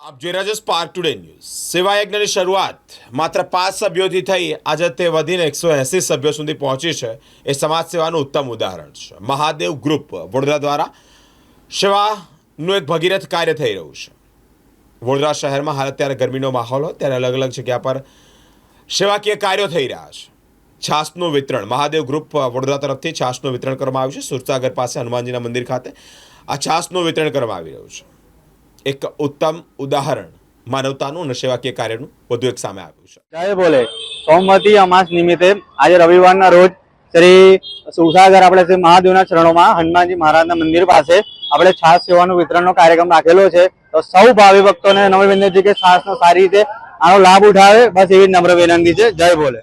આપ જોઈ રહ્યા છો સ્પાર્ક ટુડે ન્યૂઝ સેવા યજ્ઞની શરૂઆત માત્ર પાંચ સભ્યોથી થઈ. આજે તે વધીને એકસો એંસી સભ્યો સુધી પહોંચી છે. એ સમાજ સેવાનું ઉત્તમ ઉદાહરણ છે. મહાદેવ ગ્રુપ વડોદરા દ્વારા સેવાનું એક ભગીરથ કાર્ય થઈ રહ્યું છે. વડોદરા શહેરમાં હાલ અત્યારે ગરમીનો માહોલ હોય. ત્યારે અલગ અલગ જગ્યા પર સેવાકીય કાર્યો થઈ રહ્યા છે. છાસનું વિતરણ. મહાદેવ ગ્રુપ વડોદરા તરફથી છાસનું વિતરણ કરવામાં આવ્યું છે. સુરસાગર પાસે હનુમાનજીના મંદિર ખાતે આ છાસનું વિતરણ કરવામાં આવી રહ્યું છે. એક ઉત્તમ ઉદાહરણ માનવતાનું અને સેવાકીય કાર્યનું વધુ એક સામે આવ્યું છે. જય બોલે સોમવતી અમાસ નિમિત્તે આજે રવિવારના રોજ શ્રી સુરસાગર આપણે શ્રી મહાદેવના ચરણોમાં હનુમાનજી મહારાજના મંદિર પાસે આપણે છાસ સેવાનું વિતરણનો કાર્યક્રમ રાખેલો છે. તો સૌ ભાવિ ભક્તોને નવી વિનંતી કે છાસનો સારી રીતે આનો લાભ ઉઠાવે. બસ એવી નમ્ર વિનંતી છે. જય બોલે